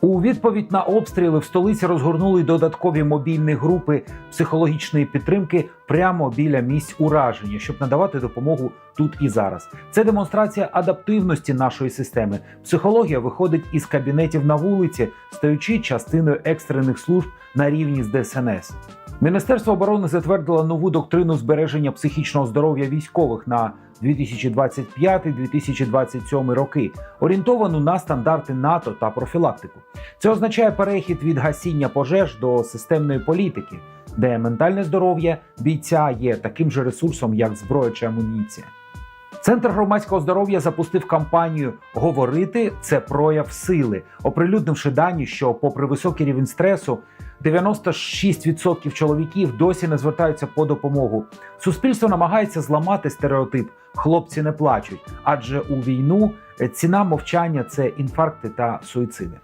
У відповідь на обстріли в столиці розгорнули додаткові мобільні групи психологічної підтримки прямо біля місць ураження, щоб надавати допомогу тут і зараз. Це демонстрація адаптивності нашої системи. Психологія виходить із кабінетів на вулиці, стаючи частиною екстрених служб на рівні з ДСНС. Міністерство оборони затвердило нову доктрину збереження психічного здоров'я військових на 2025-2027 роки, орієнтовану на стандарти НАТО та профілактику. Це означає перехід від гасіння пожеж до системної політики, де ментальне здоров'я бійця є таким же ресурсом, як зброя чи амуніція. Центр громадського здоров'я запустив кампанію Говорити це прояв сили, оприлюднивши дані, що, попри високий рівень стресу, 96% чоловіків досі не звертаються по допомогу. Суспільство намагається зламати стереотип хлопці не плачуть, адже у війну ціна мовчання це інфаркти та суїциди.